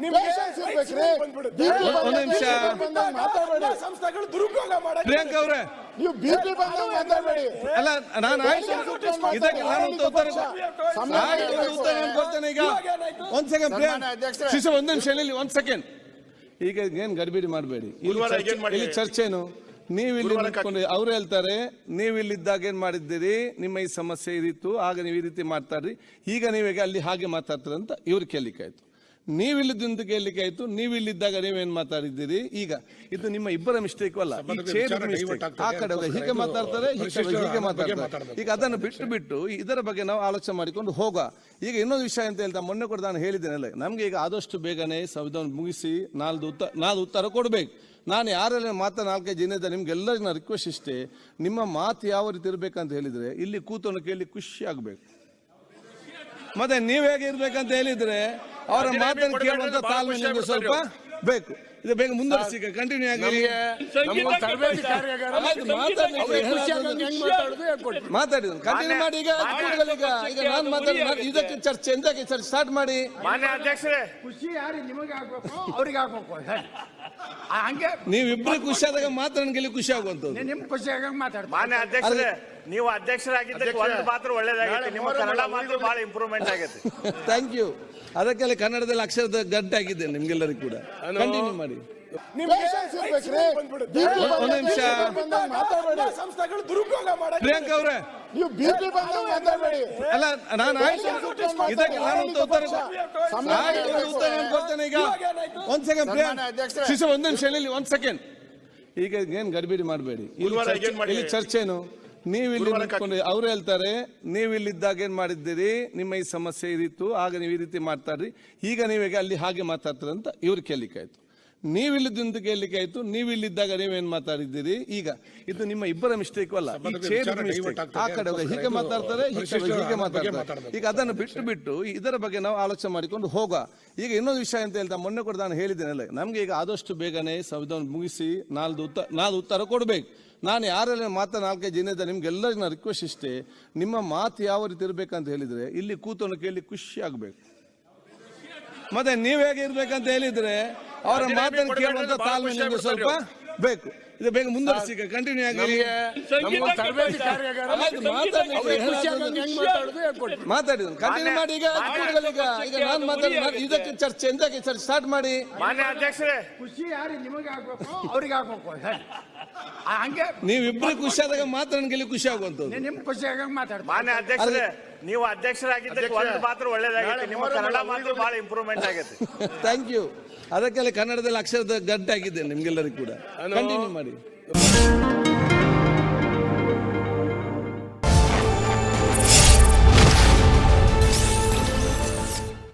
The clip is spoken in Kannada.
ಒಂದ್ ನಿಮಿಷ. ಸಂಸ್ಥೆಗಳು ದುರುಪಯೋಗ ಮಾಡಕ್ಕೆ ಪ್ರಿಯಾಂಕ್ ಅವ್ರೆ. ನೀವು ಬಿಜೆಪಿ ಮಾತಾಡಬೇಡಿ. ಮಾತಾಡ್ಬೇಡಿ ಅಲ್ಲ ನಾನು ಆಯ್ತು. ಇದಕ್ಕೆ ನಾನು ಉತ್ತರ ಉತ್ತರ ಕೊಡ್ತೇನೆ ಈಗ. ಒಂದ್ ಸೆಕೆಂಡ್. ಶಿಶು ಒಂದ್ ನಿಮಿಷ ಇಲ್ಲಿ ಒಂದ್ ಸೆಕೆಂಡ್ ಈಗ ಏನ್ ಗಡಿಬಿಡಿ ಮಾಡಬೇಡಿ. ಇಲ್ಲಿ ಮಾಡಿ? ಚರ್ಚೆನು. ನೀವು ಇಲ್ಲಿ ನಿಂತ್ಕೊಂಡು ಅವ್ರು ಹೇಳ್ತಾರೆ ನೀವು ಇಲ್ಲಿದ್ದಾಗ ಏನ್ ಮಾಡಿದ್ದೀರಿ? ನಿಮ್ಮ ಈ ಸಮಸ್ಯೆ ಇದಿತ್ತು ಆಗ ನೀವು ಈ ರೀತಿ ಮಾತಾಡ್ರಿ ಈಗ ನೀವೀಗ ಅಲ್ಲಿ ಹಾಗೆ ಮಾತಾಡ್ತಾರೆ ಅಂತ ಇವ್ರು ಕೇಳಲಿಕ್ಕೆ ಆಯ್ತು ನೀವು ಇಲ್ಲಿದ್ದಂತ ಕೇಳಲಿಕ್ಕೆ ಆಯ್ತು. ನೀವು ಇಲ್ಲಿದ್ದಾಗ ನೀವೇನ್ ಮಾತಾಡಿದ್ದೀರಿ? ಈಗ ಇದು ನಿಮ್ಮ ಇಬ್ಬರ ಮಿಸ್ಟೇಕ್ ಅಲ್ಲ. ಆ ಕಡೆ ಹೀಗೆ ಮಾತಾಡ್ತಾರೆ ಹೀಗೆ ಮಾತಾಡ್ತಾರೆ. ಈಗ ಅದನ್ನು ಬಿಟ್ಟು ಬಿಟ್ಟು ಇದರ ಬಗ್ಗೆ ನಾವು ಆಲೋಚನೆ ಮಾಡಿಕೊಂಡು ಹೋಗ. ಈಗ ಇನ್ನೊಂದು ವಿಷಯ ಅಂತ ಹೇಳ್ತಾ ಮೊನ್ನೆ ಕೂಡ ನಾನು ಹೇಳಿದ್ದೇನೆ ನಮ್ಗೆ ಈಗ ಆದಷ್ಟು ಬೇಗನೆ ಸಂವಿಧಾನ ಮುಗಿಸಿ ನಾಲ್ದು ಉತ್ತರ ನಾಲ್ದು ಉತ್ತರ ಕೊಡ್ಬೇಕು. ನಾನು ಯಾರೆಲ್ಲ ಮಾತಾ ನಾಲ್ಕೈದು ಜನ ಇದ್ದ ನಿಮ್ಗೆಲ್ಲರಿಗೂ ನಾನು ರಿಕ್ವೆಸ್ಟ್ ಇಷ್ಟೇ ನಿಮ್ಮ ಮಾತು ಯಾವ ರೀತಿ ಇರ್ಬೇಕಂತ ಹೇಳಿದ್ರೆ ಇಲ್ಲಿ ಕೂತನ್ನು ಕೇಳಿ ಖುಷಿ ಆಗ್ಬೇಕು. ಮತ್ತೆ ನೀವ್ ಹೇಗೆ ಇರ್ಬೇಕಂತ ಹೇಳಿದ್ರೆ ಅವರ ಮಾತನ್ನು ಕೇಳುವಂತ ತಾಳ್ಮೆ ನಿಮ್ಗೆ ಸ್ವಲ್ಪ ಬೇಕು. ಇದು ಬೇಗ ಮುಂದುವರಿಸಿ ಕಂಟಿನ್ಯೂ ಆಗಿ ಮಾತಾಡಿ. ಮಾತಾಡಿದ್ರು ಕಂಟಿನ್ಯೂ ಮಾಡಿ ಈಗ ಈಗ ಈಗ ನಾನು ಮಾತಾಡಿ ಇದಕ್ಕೆ ಚರ್ಚೆ ಎಂತಕ್ಕೆ ಚರ್ಚೆ? ಸ್ಟಾರ್ಟ್ ಮಾಡಿ. ಮಾನ್ಯ ಅಧ್ಯಕ್ಷರೇ. ಖುಷಿ ಯಾರು ನಿಮಗೆ ಆಗ್ಬೇಕು? ಅವ್ರಿಗೆ ಆಗ್ಬೇಕು. ಹಂಗೆ ನೀವಿಬ್ರು ಖುಷಿ ಆದಾಗ ಮಾತ್ರ ನನಗೆ ಖುಷಿ ಆಗುವಂತ ನಿಮ್ ಖುಷಿ ಆಗ ಮಾತಾಡ್ತಾರೆ ಮಾನ್ಯ ಅಧ್ಯಕ್ಷರೇ ನೀವು ಅಧ್ಯಕ್ಷರಾಗಿದ್ದಕ್ಕೆ ಒಂದು ಮಾತ್ರ ಒಳ್ಳೇದಾಗಿತ್ತು. ನಿಮ್ಮ ಕನ್ನಡ ಮಾತ್ರ ಬಹಳ ಇಂಪ್ರೂವ್ಮೆಂಟ್ ಆಗೈತೆ. ಥ್ಯಾಂಕ್ ಯು ಅದಕ್ಕೆಲ್ಲ ಕನ್ನಡದಲ್ಲಿ ಅಕ್ಷರದ ಗಂಟೆ ಆಗಿದೆ ನಿಮ್ಗೆಲ್ಲರಿಗೂ ಕೂಡ. ಕಂಟಿನ್ಯೂ ಮಾಡಿ. ಒಂದ್ ನಿಮಿಷ. ಬಂದಾಗ ಮಾತಾಡ್ಬೇಡಿ. ಎಲ್ಲ ಸಂಸ್ಥೆಗಳು ದುರುಪಯೋಗ ಮಾಡಕ್ಕೆ ಪ್ರಿಯಾಂಕ್ ಅವ್ರೆ. ನೀವು ಬಿಪಿ ಬಂದಾಗ ಮಾತಾಡ್ಬೇಡಿ. ಅಲ್ಲ ನಾನು ಆಯ್ತು. ಇದಕ್ಕೆ ನಾನು ಒಂದು ಉತ್ತರ ಆಯ್ತು, ಒಂದು ಉತ್ತರ ನಾನು ಕೊಡ್ತೇನೆ ಈಗ. ಒಂದ್ ಸೆಕೆಂಡ್. ಶಿಶು ಒಂದ್ ನಿಮಿಷ ಒಂದ್ ಸೆಕೆಂಡ್ ಈಗ ಏನ್ ಗಡಿಬಿಡಿ ಮಾಡಬೇಡಿ. ಇಲ್ಲಿ ಚರ್ಚೆ- ಏನು ಇಲ್ಲಿ ಚರ್ಚೆನು ನೀವು ಇಲ್ಲಿ ನಿಂತ್ಕೊಂಡು ಅವ್ರು ಹೇಳ್ತಾರೆ ನೀವು ಇಲ್ಲಿದ್ದಾಗ ಏನ್ ಮಾಡಿದ್ದೀರಿ? ನಿಮ್ಮ ಈ ಸಮಸ್ಯೆ ಇದಿತ್ತು ಆಗ ನೀವು ಈ ರೀತಿ ಮಾತಾಡ್ರಿ. ಈಗ ನೀವೀಗ ಅಲ್ಲಿ ಹಾಗೆ ಮಾತಾಡ್ತಾರೆ ಅಂತ ಇವ್ರು ಕೇಳಲಿಕ್ಕೆ ಆಯ್ತು ನೀವು ಇಲ್ಲಿದ್ದಂತ ಕೇಳಲಿಕ್ಕೆ ಆಯ್ತು? ನೀವಿಲ್ಲಿದ್ದಾಗ ನೀವೇನ್ ಮಾತಾಡಿದ್ದೀರಿ? ಈಗ ಇದು ನಿಮ್ಮ ಇಬ್ಬರ ಮಿಸ್ಟೇಕ್ ಅಲ್ಲ. ಆ ಕಡೆ ಹೀಗೆ ಮಾತಾಡ್ತಾರೆ ಹೀಗೆ ಮಾತಾಡ್ತಾರೆ. ಈಗ ಅದನ್ನು ಬಿಟ್ಟು ಬಿಟ್ಟು ಇದರ ಬಗ್ಗೆ ನಾವು ಆಲೋಚನೆ ಮಾಡಿಕೊಂಡು ಹೋಗ ಈಗ ಇನ್ನೊಂದು ವಿಷಯ ಅಂತ ಹೇಳ್ತಾ ಮೊನ್ನೆ ಕೂಡ ನಾನು ಹೇಳಿದ್ದೇನೆ ನಮ್ಗೆ ಈಗ ಆದಷ್ಟು ಬೇಗನೆ ಸಂವಿಧಾನ ಮುಗಿಸಿ ನಾಲ್ದು ಉತ್ತರ ನಾಲ್ದು ಉತ್ತರ ಕೊಡ್ಬೇಕು. ನಾನು ಯಾರೆಲ್ಲ ಮಾತಾ ನಾಲ್ಕೈದು ಜನ ಇದ್ದಾರೆ ನಿಮ್ಗೆಲ್ಲರಿಗೂ ನಾನು ರಿಕ್ವೆಸ್ಟ್ ಇಷ್ಟೇ ನಿಮ್ಮ ಮಾತು ಯಾವ ರೀತಿ ಇರಬೇಕಂತ ಹೇಳಿದ್ರೆ ಇಲ್ಲಿ ಕೂತನ್ನು ಕೇಳಿ ಖುಷಿ ಆಗ್ಬೇಕು. ಮತ್ತೆ ನೀವ್ ಹೇಗೆ ಇರ್ಬೇಕಂತ ಹೇಳಿದ್ರೆ ಅವರ ಮಾತನ್ನು ಕೇಳುವಂತ ತಾಳ್ಮೆ ನಿಮಗೆ ಸ್ವಲ್ಪ ಬೇಕು. ಇದು ಬೇಗ ಮುಂದುವರಿಸಿ ಕಂಟಿನ್ಯೂ ಆಗಿ. ಮಾತಾಡಿದ್ರು ಕಂಟಿನ್ಯೂ ಮಾಡಿ ಈಗ ಈಗ. ಈಗ ನಾನು ಮಾತಾಡಿ ಇದಕ್ಕೆ ಚರ್ಚೆ ಎಂದಕ್ಕೆ ಚರ್ಚೆ ಸ್ಟಾರ್ಟ್ ಮಾಡಿ. ಮಾನ್ಯ ಅಧ್ಯಕ್ಷರೇ. ಖುಷಿ ಯಾರಿಗೆ ನಿಮಗೆ ಆಗ್ಬೇಕು? ಅವ್ರಿಗೆ ಆಗ್ಬೇಕು. ಹಂಗೆ ನೀವಿಬ್ರು ಖುಷಿ ಆದಾಗ ಮಾತ್ರ ನನಗೆ ಖುಷಿ ಆಗುವಂಥದ್ದು. ನಿಮ್ ಖುಷಿ ಆಗಂಗ್ ಮಾತಾಡ್ತಾರೆ ಮಾನ್ಯ ಅಧ್ಯಕ್ಷರೇ ನೀವು ಅಧ್ಯಕ್ಷರಾಗಿದ್ದಕ್ಕೆ ಒಂದು ಮಾತ್ರ ಒಳ್ಳೇದಾಗೈತೆ. ನಿಮ್ಮ ಕನ್ನಡ ಮಾತ್ರ ಬಹಳ ಇಂಪ್ರೂವ್ಮೆಂಟ್ ಆಗೈತೆ. ಥ್ಯಾಂಕ್ ಯು ಅದಕ್ಕೆಲ್ಲ ಕನ್ನಡದಲ್ಲಿ ಅಕ್ಷರದ ಗಂಟೆ ಆಗಿದೆ ನಿಮ್ಗೆಲ್ಲರಿಗೂ ಕೂಡ. ಕಂಟಿನ್ಯೂ ಮಾಡಿ.